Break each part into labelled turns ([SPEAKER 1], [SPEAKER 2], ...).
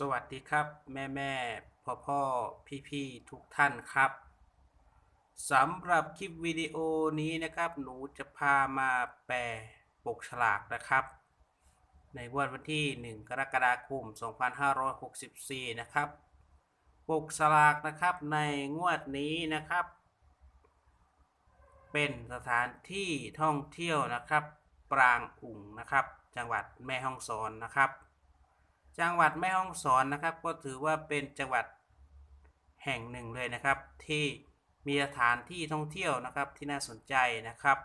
[SPEAKER 1] สวัสดีครับแม่แม่พ่อพ่อพี่พี่ทุกท่านครับสำหรับคลิปวิดีโอนี้นะครับ หนูจะพามาแปลปกฉลากนะครับ ในวันวันที่ 1 กรกฎาคม 2564 นะครับ ปกฉลากนะครับในงวดนี้นะครับ เป็นสถานที่ท่องเที่ยวนะครับ ปรางอุ่งนะครับ จังหวัดแม่ฮ่องสอนนะครับ จังหวัดแม่ฮ่องสอนนะครับ ก็ถือว่าเป็นจังหวัดแห่งหนึ่งเลยนะครับ ที่มีสถานที่ท่องเที่ยวนะครับที่น่าสนใจนะครับ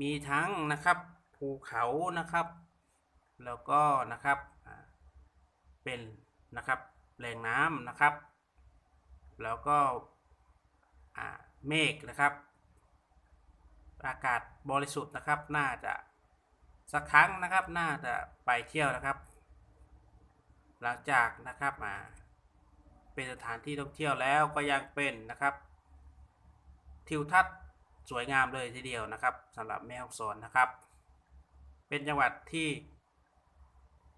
[SPEAKER 1] มีทั้งนะครับภูเขานะครับ แล้วก็นะครับเป็นนะครับแหล่งน้ำนะครับ แล้วก็เมฆนะครับ อากาศบริสุทธิ์นะครับ น่าจะสักครั้งนะครับ น่าจะไปเที่ยวนะครับ หลังจากนะครับอ่าเป็นสถานที่ท่องเที่ยวแล้วก็ยังเป็นนะครับทิวทัศน์สวยงามเลยทีเดียวนะครับสำหรับแม่ฮ่องสอนนะครับ เป็นจังหวัดที่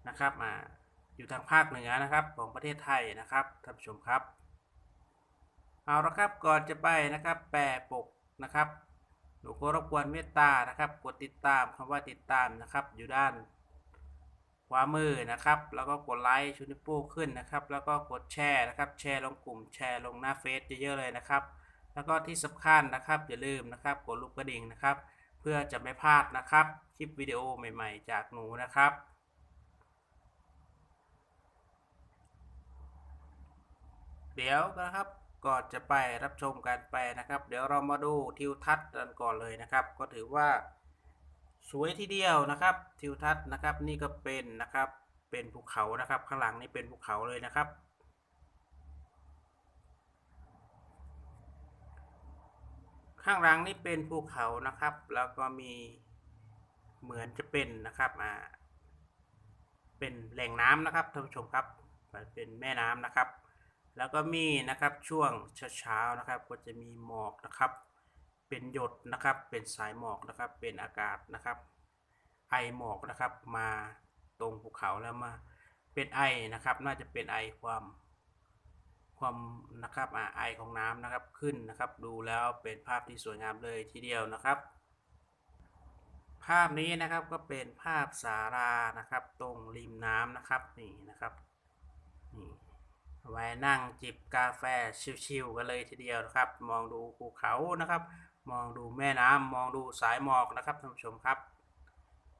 [SPEAKER 1] นะครับอ่าอยู่ทางภาคเหนือนะครับของประเทศไทยนะครับท่านผู้ชมครับเอาละครับก่อนจะไปนะครับแปะปกนะครับหนูก็รบกวนเมตตานะครับ กดติดตามคำว่าติดตามนะครับ อยู่ด้าน ขวามือนะครับ แล้วก็กดไลค์ชูนิ้วโป้งขึ้นนะครับ แล้วก็กดแชร์นะครับ แชร์ลงกลุ่มแชร์ลงหน้าเฟซเยอะๆเลยนะครับ แล้วก็ที่สำคัญนะครับอย่าลืมนะครับกดลูกกระดิ่งนะครับ เพื่อจะไม่พลาดนะครับ คลิปวิดีโอใหม่ๆ จากหนูนะครับเดี๋ยวนะครับก่อนจะไปรับชมการแปนะครับ เดี๋ยวเรามาดูทิวทัศน์กันก่อนเลยนะครับ ก็ถือว่า สวยทีเดียวนะครับ ทิวทัศน์นะครับนี่ก็เป็นนะครับเป็นภูเขานะครับ ข้างหลังนี่เป็นภูเขาเลยนะครับ ข้างหลังนี่เป็นภูเขานะครับ แล้วก็มีเหมือนจะเป็นนะครับอ่าเป็นแหล่งน้ำนะครับท่านผู้ชมครับเป็นแม่น้ำนะครับ แล้วก็มีนะครับช่วงเช้าๆนะครับ ก็จะมีหมอกนะครับ เป็นหยดนะครับ เป็นสายหมอกนะครับ เป็นอากาศนะครับ ไอหมอกนะครับ มาตรงภูเขาแล้วมาเป็นไอนะครับ น่าจะเป็นไอความความนะครับอไอของน้ำนะครับขึ้นนะครับ ดูแล้วเป็นภาพที่สวยงามเลยทีเดียวนะครับ ภาพนี้นะครับก็เป็นภาพสารานะครับ ตรงริมน้ำนะครับนี่นะครับนี่ไว้นั่งจิบกาแฟชิวๆกันเลยทีเดียวนะครับ มองดูภูเขานะครับ มองดูแม่น้ำมองดูสายหมอกนะครับท่านผู้ชมครับ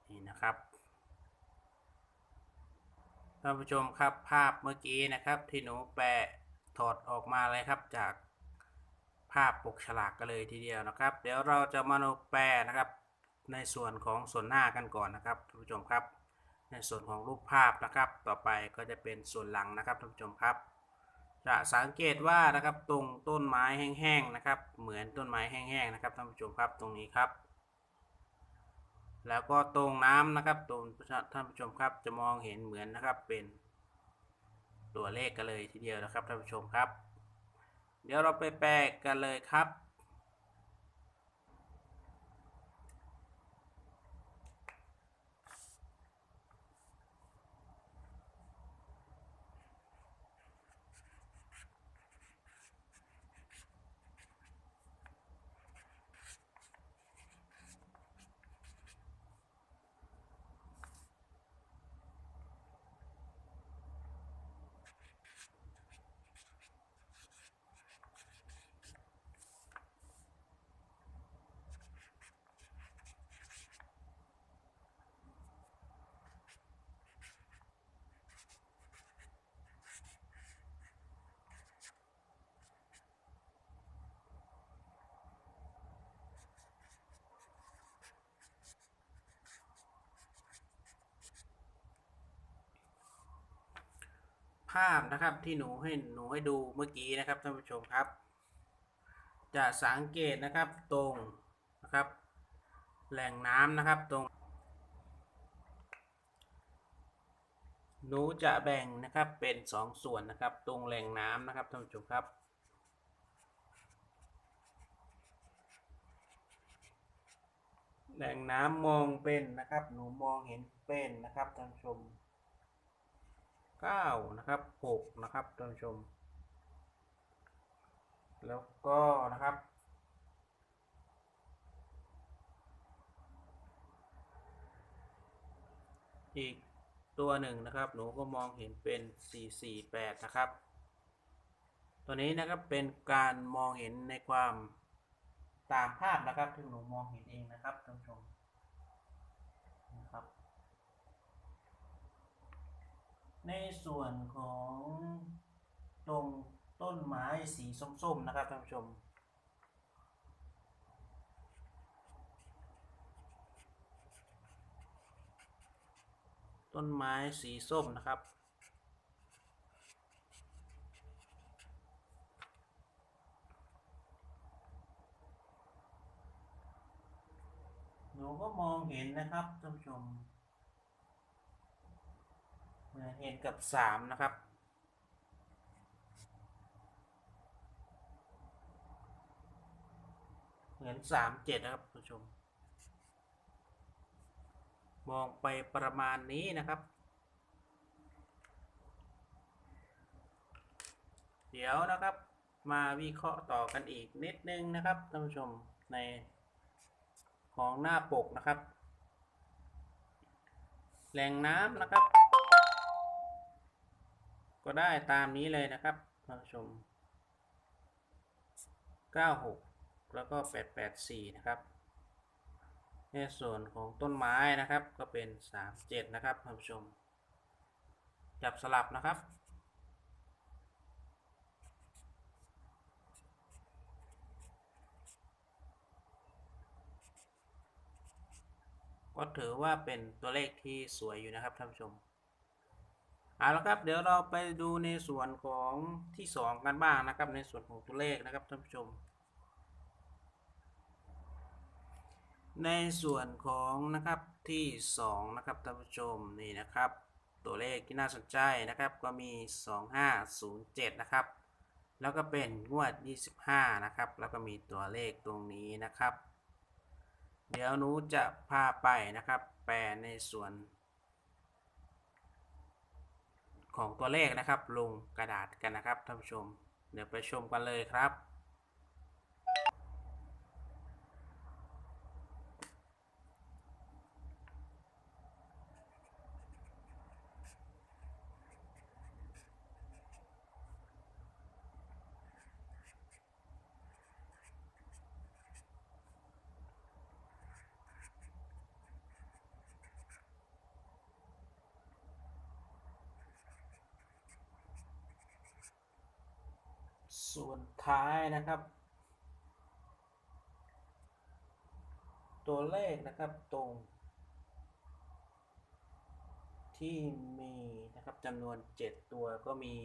[SPEAKER 1] นี่นะครับท่านผู้ชมครับภาพเมื่อกี้นะครับที่หนูแปะถอดออกมาเลยครับจากภาพปกฉลากกันเลยทีเดียวนะครับ เดี๋ยวเราจะมาแปลนะครับในส่วนของส่วนหน้ากันก่อนนะครับท่านผู้ชมครับ ในส่วนของรูปภาพนะครับ ต่อไปก็จะเป็นส่วนหลังนะครับท่านผู้ชมครับ จะสังเกตว่านะครับตรงต้นไม้แห้งๆนะครับ เหมือนต้นไม้แห้งๆนะครับท่านผู้ชมครับตรงนี้ครับ แล้วก็ตรงน้ำนะครับตรงท่านผู้ชมครับจะมองเห็นเหมือนนะครับเป็นตัวเลขกันเลยทีเดียวนะครับท่านผู้ชมครับ เดี๋ยวเราไปแปลกันเลยครับ ภาพนะครับ ที่หนูให้หนูให้ดูเมื่อกี้นะครับท่านผู้ชมครับ จะสังเกตนะครับตรงนะครับ แหล่งน้ำนะครับตรง หนูจะแบ่งนะครับเป็นสองส่วนนะครับ ตรงแหล่งน้ำนะครับท่านผู้ชมครับแหล่งน้ำมองเป็นนะครับ หนูมองเห็นเป็นนะครับท่านผู้ชม เก้านะครับหกนะครับท่านผู้ชม แล้วก็นะครับอีกตัวหนึ่งนะครับ หนูก็มองเห็นเป็น 448 นะครับ ตัวนี้นะครับเป็นการมองเห็นในความตามภาพนะครับที่หนูมองเห็นเองนะครับท่านผู้ชมนะครับ ในส่วนของตรงต้นไม้สีส้มๆนะครับท่านผู้ชม ต้นไม้สีส้มนะครับหนูก็มองเห็นนะครับท่านผู้ชม เหมือนเห็นกับสามนะครับ เหมือนสามเจ็ดนะครับผู้ชม มองไปประมาณนี้นะครับ เดี๋ยวนะครับมาวิเคราะห์ต่อกันอีกนิดนึงนะครับท่านผู้ชมในของหน้าปกนะครับ แหล่งน้ำนะครับ ก็ได้ตามนี้เลยนะครับท่านผู้ชม 96 แล้วก็ 884 นะครับในส่วนของต้นไม้นะครับก็เป็น 37 นะครับท่านผู้ชม จับสลับนะครับ ก็ถือว่าเป็นตัวเลขที่สวยอยู่นะครับท่านผู้ชม เอาละครับเดี๋ยวเราไปดูในส่วนของที่ 2 กันบ้างนะครับ ในส่วนของตัวเลขนะครับท่านผู้ชม ในส่วนของนะครับที่ 2 นะครับท่านผู้ชมนี่นะครับ ตัวเลขที่น่าสนใจนะครับก็มี 2507 นะครับ แล้วก็เป็นงวด 25 นะครับ แล้วก็มีตัวเลขตรงนี้นะครับ เดี๋ยวหนูจะพาไปนะครับแปลในส่วน ของตัวเลขนะครับ ลงกระดาษกันนะครับท่านผู้ชม เดี๋ยวไปชมกันเลยครับ ส่วนท้ายนะครับ ตัวเลขนะครับตรง ที่มีนะครับจำนวน 7 ตัวก็มี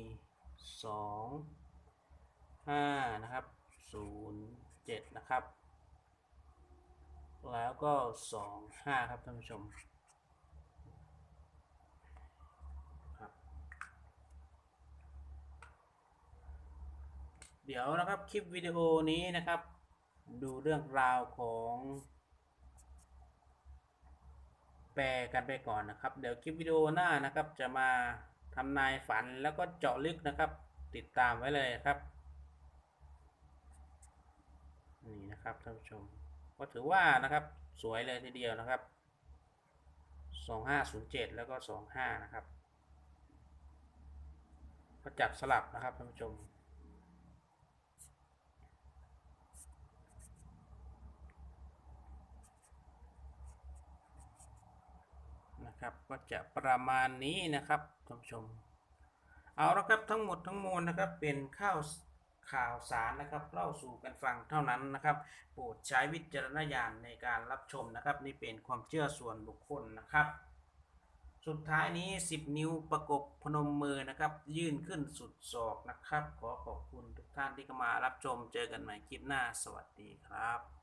[SPEAKER 1] 2 5 นะครับ 0 7 นะครับ แล้วก็ 2 5 ครับท่านผู้ชม ครับ เดี๋ยวนะครับคลิปวิดีโอนี้นะครับ ดูเรื่องราวของ แปลกันไปก่อนนะครับ เดี๋ยวคลิปวิดีโอหน้านะครับ จะมาทำนายฝันแล้วก็เจาะลึกนะครับ ติดตามไว้เลยครับ นี่นะครับท่านผู้ชมก็ถือว่านะครับสวยเลยทีเดียวนะครับ 2507 แล้วก็ 25 นะครับก็จับสลับนะครับท่านผู้ชม นะครับก็จะประมาณนี้นะครับท่านผู้ชม เอาละครับทั้งหมดทั้งมวลนะครับเป็นข้าวข่าวสารนะครับเล่าสู่กันฟังเท่านั้นนะครับ โปรดใช้วิจารณญาณในการรับชมนะครับ นี่เป็นความเชื่อส่วนบุคคลนะครับ สุดท้ายนี้ 10 นิ้วประกบพนมมือนะครับ ยื่นขึ้นสุดศอกนะครับ ขอขอบคุณทุกท่านที่เข้ามารับชมเจอกันใหม่คลิปหน้าสวัสดีครับ